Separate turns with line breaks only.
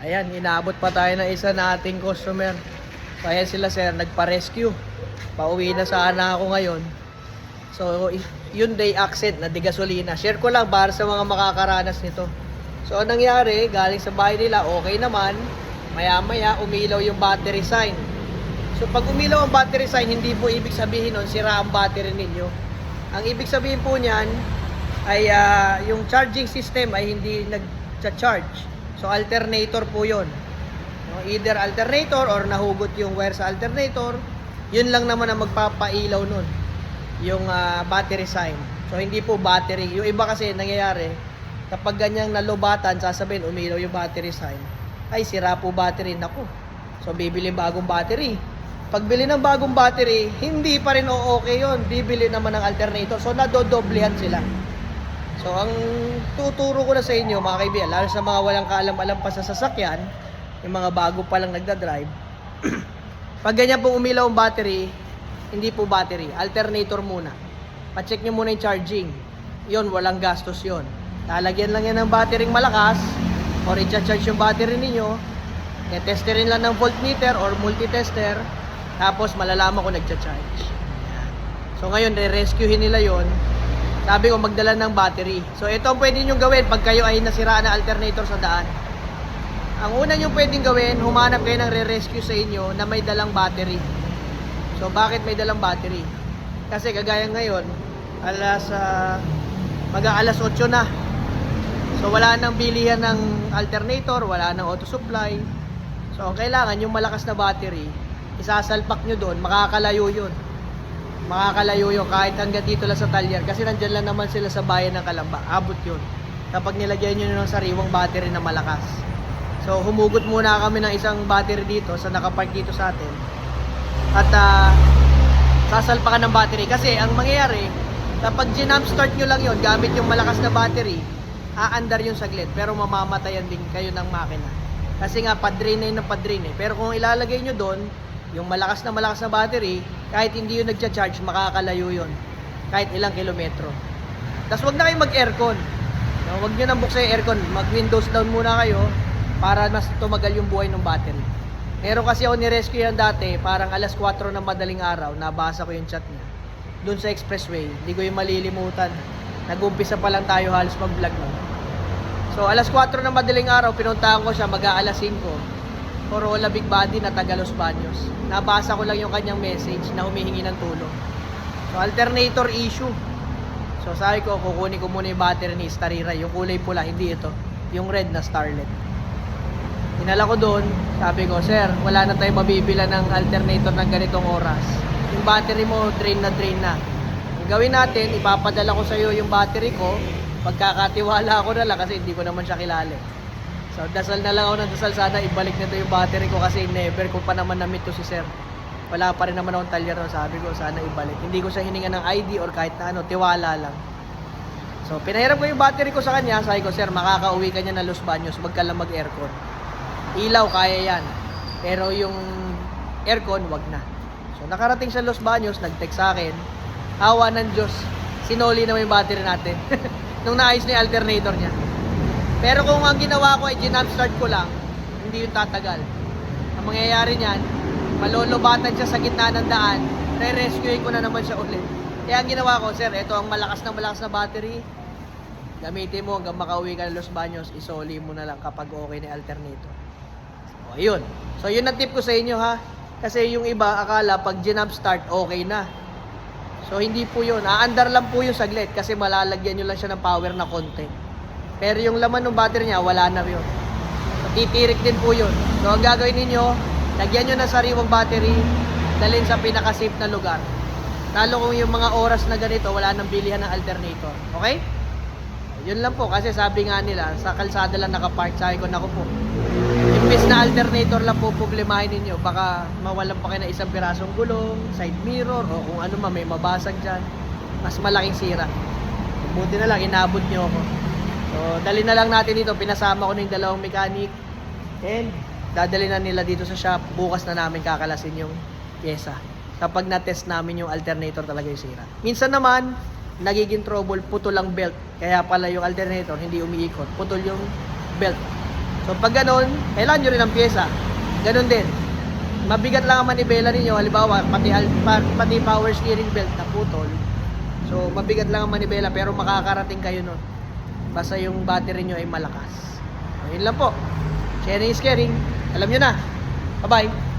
Ayan, inaabot pa tayo ng isa nating customer. So, ayan sila sir, nagpa-rescue. Pauwi na sana ako ngayon. So, Hyundai Accent na di gasolina. Share ko lang para sa mga makakaranas nito. So, anong nangyari, galing sa bahay nila, okay naman. Maya-maya, umilaw yung battery sign. So, pag umilaw ang battery sign, hindi po ibig sabihin nun, sira ang battery ninyo. Ang ibig sabihin po niyan, ay ah, yung charging system ay hindi nag-charge. So, alternator po yon. No, either alternator or nahugot yung wire sa alternator, yun lang naman ang magpapailaw nun yung ah, battery sign. So hindi po battery. Yung iba kasi nangyayari, kapag ganyang nalobatan, sasabihin umilaw yung battery sign. Ay sira po battery nako. So bibili bagong battery. Pag bili ng bagong battery, hindi pa rin o okay yun. Bibili naman ng alternator. So nadodoblehan sila. So ang tuturo ko na sa inyo mga kaibigan, lalo sa mga walang kaalam-alam pa sa sasakyan, yung mga bago pa lang nagda-drive, pag ganyan po umilaw ang battery, hindi po battery, alternator muna. Pa-check nyo muna yung charging. Yon, walang gastos yon. Lalagyan lang yan ng battery malakas or i-charge yung battery ninyo. I-testerin lang ng voltmeter or multitester. Tapos malalaman kung nagcha-charge. Yan. So ngayon, re-rescuehin nila yon. Sabi ko magdala ng battery. So ito ang pwede nyo gawin pag kayo ay nasiraan na alternator sa daan. Ang una nyo pwedeng gawin, humanap kayo ng re-rescue sa inyo na may dalang battery. So bakit may dalang battery? Kasi kagaya ngayon, alas uh, mag-aalas 8 na. So wala nang bilihan ng alternator, wala nang auto supply. So ang kailangan yung malakas na battery, isasalpak nyo doon, makakalayo yun. Makakalayo yun kahit hanggang dito lang sa talyer kasi nandyan lang naman sila sa bayan ng Kalamba. Abot yun. Kapag nilagyan nyo ng sariwang battery na malakas. So humugot muna kami ng isang battery dito sa nakapark dito sa atin. At ah, sasalpakan ng battery kasi ang mangyayari kapag ginamp start nyo lang yon gamit yung malakas na battery aandar yung saglit pero mamamatayan din kayo ng makina kasi nga padrin na yun ng padrin eh pero kung ilalagay nyo doon yung malakas na malakas na battery kahit hindi yun nagcha-charge makakalayo yun kahit ilang kilometro tapos wag na kayo mag aircon no, wag nyo nang buksan yung aircon mag windows down muna kayo para mas tumagal yung buhay ng battery Meron kasi ako ni-rescue yan dati, parang alas 4 ng madaling araw, nabasa ko yung chat niya. Doon sa expressway, hindi ko yung malilimutan. Nag-umpisa pa lang tayo halos mag-vlog nun. So, alas 4 ng madaling araw, pinuntahan ko siya mag-aalas 5. Corolla Big Body na taga Los Baños. Nabasa ko lang yung kanyang message na humihingi ng tulong. So, alternator issue. So, sabi ko, kukunin ko muna yung battery ni Starira. Yung kulay pula, hindi ito. Yung red na Starlet. Hinala ko doon, sabi ko, Sir, wala na tayong mabibila ng alternator ng ganitong oras. Yung battery mo, drain na drain na. Ang gawin natin, ipapadala ko sa iyo yung battery ko. Pagkakatiwala ko na lang kasi hindi ko naman siya kilala. So, dasal na lang ako ng dasal. Sana ibalik nito yung battery ko kasi never ko pa naman na-meet to si Sir. Wala pa rin naman akong talyer no. Sabi ko, sana ibalik. Hindi ko siya hininga ng ID or kahit na ano, tiwala lang. So, pinahiram ko yung battery ko sa kanya. Sabi ko, Sir, makakauwi ka niya na Los Baños. Huwag ka lang mag-aircon. Ilaw, kaya yan. Pero yung aircon, wag na. So, nakarating sa Los Baños, nag-text sa akin. Awa ng Diyos, sinoli na yung battery natin. Nung naayos na yung alternator niya. Pero kung ang ginawa ko ay ginamp start ko lang, hindi yung tatagal. Ang mangyayari niyan, malolobatan siya sa gitna ng daan, re-rescue ko na naman siya ulit. Kaya ang ginawa ko, sir, ito ang malakas na malakas na battery, gamitin mo hanggang makauwi ka ng Los Baños, isoli mo na lang kapag okay na alternator. O, ayun. So, yun ang tip ko sa inyo ha. Kasi yung iba, akala pag ginamp start, okay na. So, hindi po yun. Aandar lang po yung saglit kasi malalagyan nyo lang siya ng power na konti. Pero yung laman ng battery niya, wala na yun. So, titirik din po yun. So, ang gagawin ninyo, lagyan nyo ng sariwang battery, dalhin sa pinaka-safe na lugar. Lalo kung yung mga oras na ganito, wala nang bilihan ng alternator. Okay? Yun lang po, kasi sabi nga nila, sa kalsada lang nakapark, sabi ko, naku po, imbes na alternator lang po problemahin ninyo, baka mawalan pa kayo ng isang pirasong gulong, side mirror, o kung ano man, may mabasag dyan, mas malaking sira. Buti na lang, inabot nyo ako. So, dali na lang natin dito, pinasama ko na yung dalawang mechanic, and dadali na nila dito sa shop, bukas na namin kakalasin yung pyesa. Kapag na-test namin yung alternator talaga yung sira. Minsan naman, nagiging trouble, putol ang belt. Kaya pala yung alternator hindi umiikot. Putol yung belt. So pag ganun, kailangan nyo rin ng pyesa. Ganun din. Mabigat lang ang manibela ninyo, halimbawa, pati, pati power steering belt na putol. So mabigat lang ang manibela pero makakarating kayo nun. Basta yung battery nyo ay malakas. So, lang po. Sharing is caring. Alam nyo na. Bye-bye.